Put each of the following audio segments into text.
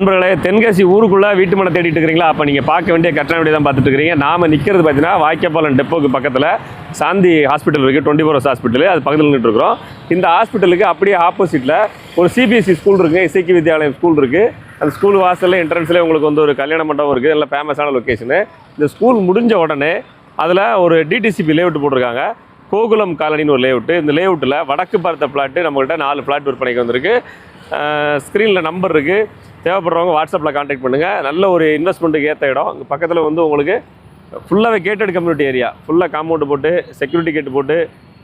நண்பர்களே தென்காசி ஊருக்குள்ளே வீட்டு மனை தேடிட்டு இருக்கிறீங்களா? அப்போ நீங்கள் பார்க்க வேண்டிய கட்டண வீடு தான் பார்த்துட்டு இருக்கிறீங்க. நாம நிற்கிறது பார்த்தீங்கன்னா வாய்க்காப்பாளையம் டெப்போக்கு பக்கத்தில் சாந்தி ஹாஸ்பிட்டல் இருக்குது டுவெண்ட்டி ஃபோர் ஹவர்ஸ் ஹாஸ்பிட்டல் அது பக்கத்தில் நின்றுட்டுருக்கிறோம் இந்த ஹாஸ்பிட்டலுக்கு அப்படியே ஆப்போசிட்டில் ஒரு சிபிஎஸ்சி ஸ்கூல் இருக்குது இசைக்கு வித்யாலயம் ஸ்கூல் இருக்குது அந்த ஸ்கூல் வாசலில் என்ட்ரன்ஸ்லேயே உங்களுக்கு வந்து ஒரு கல்யாண மண்டபம் இருக்குது நல்ல ஃபேமஸான லொக்கேஷனு இந்த ஸ்கூல் முடிஞ்ச உடனே அதில் ஒரு டிடிசிபி லேஅவுட் போட்டிருக்காங்க. கோகுலம் காலனின்னு ஒரு லேஅவுட்டு இந்த லேஅவுட்டில் வடக்கு பார்த்த பிளாட்டு நம்மகிட்ட நாலு பிளாட் விற்பனைக்கு வந்திருக்கு. ஸ்க்ரீனில் நம்பர் இருக்குது தேவைப்படுறவங்க வாட்ஸ்அப்பில் காண்டாக்ட் பண்ணுங்கள் நல்ல ஒரு இன்வெஸ்ட்மெண்ட்டுக்கு ஏற்ற இடம். இங்கே பக்கத்தில் வந்து உங்களுக்கு ஃபுல்லாகவே கேட்டட் கம்யூனிட்டி ஏரியா ஃபுல்லாக காம்பவுண்டு போட்டு செக்யூரிட்டி கேட்டு போட்டு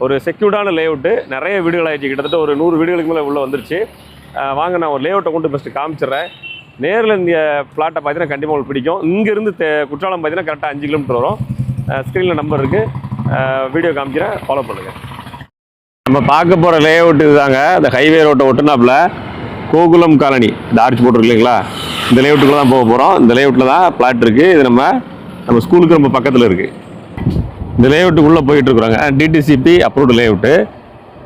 ஒரு செக்யூர்டான லேஅவுட்டு நிறைய வீடுகள் ஆகிடுச்சு கிட்டத்தட்ட ஒரு நூறு வீடுகளுக்கு மேலே உள்ளே வந்துருச்சு. வாங்க நான் ஒரு லேஅவுட்டை கொண்டு ஃபஸ்ட்டு காமிச்சிடுறேன். நேரில் இந்த ஃப்ளாட்டை பார்த்தீங்கன்னா கண்டிப்பாக உங்களுக்கு பிடிக்கும். இங்கேருந்து தே குற்றாலம் பார்த்தீங்கன்னா கரெக்டாக அஞ்சு கிலோமீட்டர் வரும். ஸ்க்ரீனில் நம்பர் இருக்குது வீடியோ காமிக்கிறேன். ஃபாலோ பண்ணுங்கள் நம்ம பார்க்க போகிற லேஅவுட் இதுதாங்க. இந்த ஹைவே ரோட்டை ஒட்டுனாப்புல. கோகுலம் காலனி. இந்த ஆர்ச் போட்டிருக்கு இல்லைங்களா? இந்த லேஅவுட்டுக்குள்ள தான் போக போகிறோம் இந்த லேஅவுட்டில் தான் பிளாட் இருக்குது இது நம்ம நம்ம ஸ்கூலுக்கு ரொம்ப பக்கத்தில் இருக்குது இந்த லேஅவுட்டுக்குள்ளே போயிட்டுருக்குறாங்க டிடிசிபி அப்ரூவ்டு லேஅவுட்டு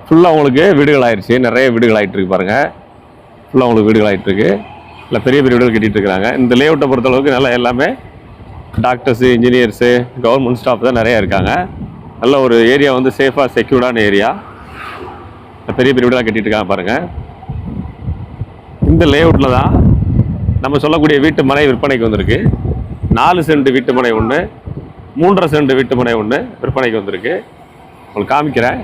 ஃபுல்லாக உங்களுக்கு வீடுகள் ஆயிடுச்சு நிறைய வீடுகள் ஆகிட்டுருக்கு பாருங்கள் ஃபுல்லாக உங்களுக்கு வீடுகள் ஆகிட்டுருக்கு இல்லை பெரிய பெரிய வீடுகள் கட்டிகிட்டு இருக்கிறாங்க. இந்த லேஅவுட்டை பொறுத்தளவுக்கு நல்லா எல்லாமே டாக்டர்ஸு இன்ஜினியர்ஸு கவர்மெண்ட் ஸ்டாஃப் தான் நிறையா இருக்காங்க. நல்ல ஒரு ஏரியா வந்து சேஃபாக செக்யூர்டான ஏரியா பெரிய பெரிய வீடாக கட்டிகிட்டு இருக்காங்க பாருங்கள் இந்த லேஅவுட்டில் தான் நம்ம சொல்லக்கூடிய வீட்டு மனை விற்பனைக்கு வந்திருக்கு. நாலு சென்ட் வீட்டு மனை ஒன்று மூன்றரை சென்ட் வீட்டு மனை ஒன்று விற்பனைக்கு வந்திருக்கு. உங்களுக்கு காமிக்கிறேன்.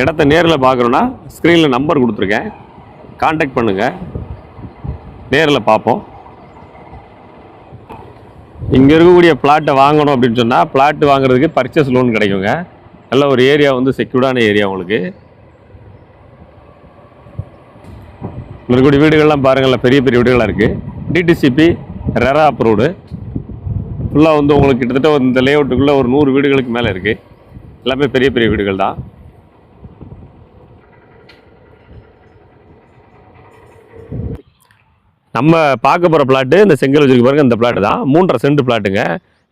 இடத்த நேரில் பார்க்குறோன்னா ஸ்க்ரீனில் நம்பர் கொடுத்துருக்கேன். காண்டாக்ட் பண்ணுங்கள் நேரில் பார்ப்போம். இங்கே இருக்கக்கூடிய பிளாட்டை வாங்கணும் அப்படின்னு சொன்னால் பிளாட் வாங்குறதுக்கு பர்ச்சேஸ் லோன் கிடைக்குங்க. நல்ல ஒரு ஏரியா வந்து செக்யூர்டான ஏரியா உங்களுக்கு இங்க இருக்கக்கூடிய வீடுகள்லாம் பாருங்கள் பெரிய பெரிய வீடுகளாக இருக்குது டிடிசிபி ரெரா அப்ரூவ்டு ஃபுல்லாக வந்து உங்களுக்கு கிட்டத்தட்ட இந்த இந்த லேஅவுட்டுக்குள்ளே ஒரு நூறு வீடுகளுக்கு மேலே இருக்குது எல்லாமே பெரிய பெரிய வீடுகள் தான். நம்ம பார்க்க போகிற பிளாட்டு இந்த செங்கல் வச்சுருக்கு பாருங்கள் இந்த பிளாட் தான். மூன்றரை சென்ட் பிளாட்டுங்க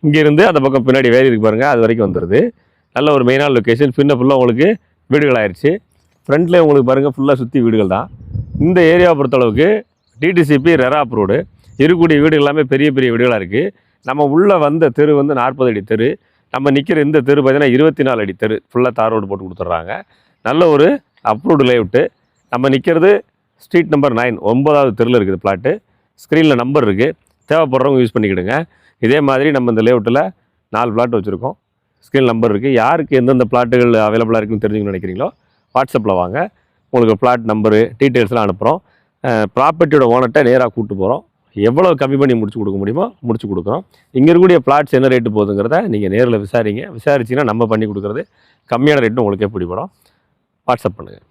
இங்கேருந்து அந்த பக்கம் பின்னாடி வேலி இருக்கு பாருங்கள் அது வரைக்கும் வந்துடுது நல்ல ஒரு மெயினான லொக்கேஷன் பின்ன ஃபுல்லாக உங்களுக்கு வீடுகள் ஆயிடுச்சு ஃப்ரண்ட்லேயே உங்களுக்கு பாருங்கள் ஃபுல்லாக சுற்றி வீடுகள் தான். இந்த ஏரியாவை பொறுத்தளவுக்கு டிடிசிபி ரெரா அப்ரூவ்டு இருக்கக்கூடிய வீடு எல்லாமே பெரிய பெரிய வீடுகளாக இருக்குது நம்ம உள்ளே வந்த தெரு வந்து நாற்பது அடி தெரு. நம்ம நிற்கிற இந்த தெரு பார்த்திங்கன்னா இருபத்தி நாலு அடி தெரு. ஃபுல்லாக தார் ரோடு போட்டு கொடுத்துட்றாங்க. நல்ல ஒரு அப்ரூவ்டு லேவுட்டு நம்ம நிற்கிறது ஸ்ட்ரீட் நம்பர் நைன் ஒன்பதாவது தெருவில் இருக்குது பிளாட்டு ஸ்க்ரீனில் நம்பர் இருக்குது தேவைப்படுறவங்க யூஸ் பண்ணிக்கிடுங்க. இதே மாதிரி நம்ம இந்த லேஅவுட்டில் நாலு பிளாட் வச்சுருக்கோம். ஸ்க்ரீன் நம்பர் இருக்குது யாருக்கு எந்தெந்த பிளாட்டுகள் அவைலபிளாக இருக்குன்னு தெரிஞ்சுக்கணும்னு நினைக்கிறீங்களோ வாட்ஸ்அப்பில் வாங்க. உங்களுக்கு ஃப்ளாட் நம்பரு டீட்டெயில்ஸ்லாம் அனுப்புகிறோம் ப்ராப்பர்ட்டியோட ஓனர்கிட்ட நேராக கூப்பிட்டு போகிறோம் எவ்வளோ கம்மி பண்ணி முடிச்சு கொடுக்க முடியுமோ முடிச்சு கொடுக்குறோம். இங்கே இருக்கக்கூடிய பிளாட்ஸ் என்ன ரேட்டு போகுதுங்கிறத நீங்கள் நேரில் விசாரிங்க. விசாரிச்சிங்கன்னா நம்ம பண்ணி கொடுக்குறது கம்மியான ரேட்டு உங்களுக்கே பிடிப்படும் வாட்ஸ்அப் பண்ணுங்கள்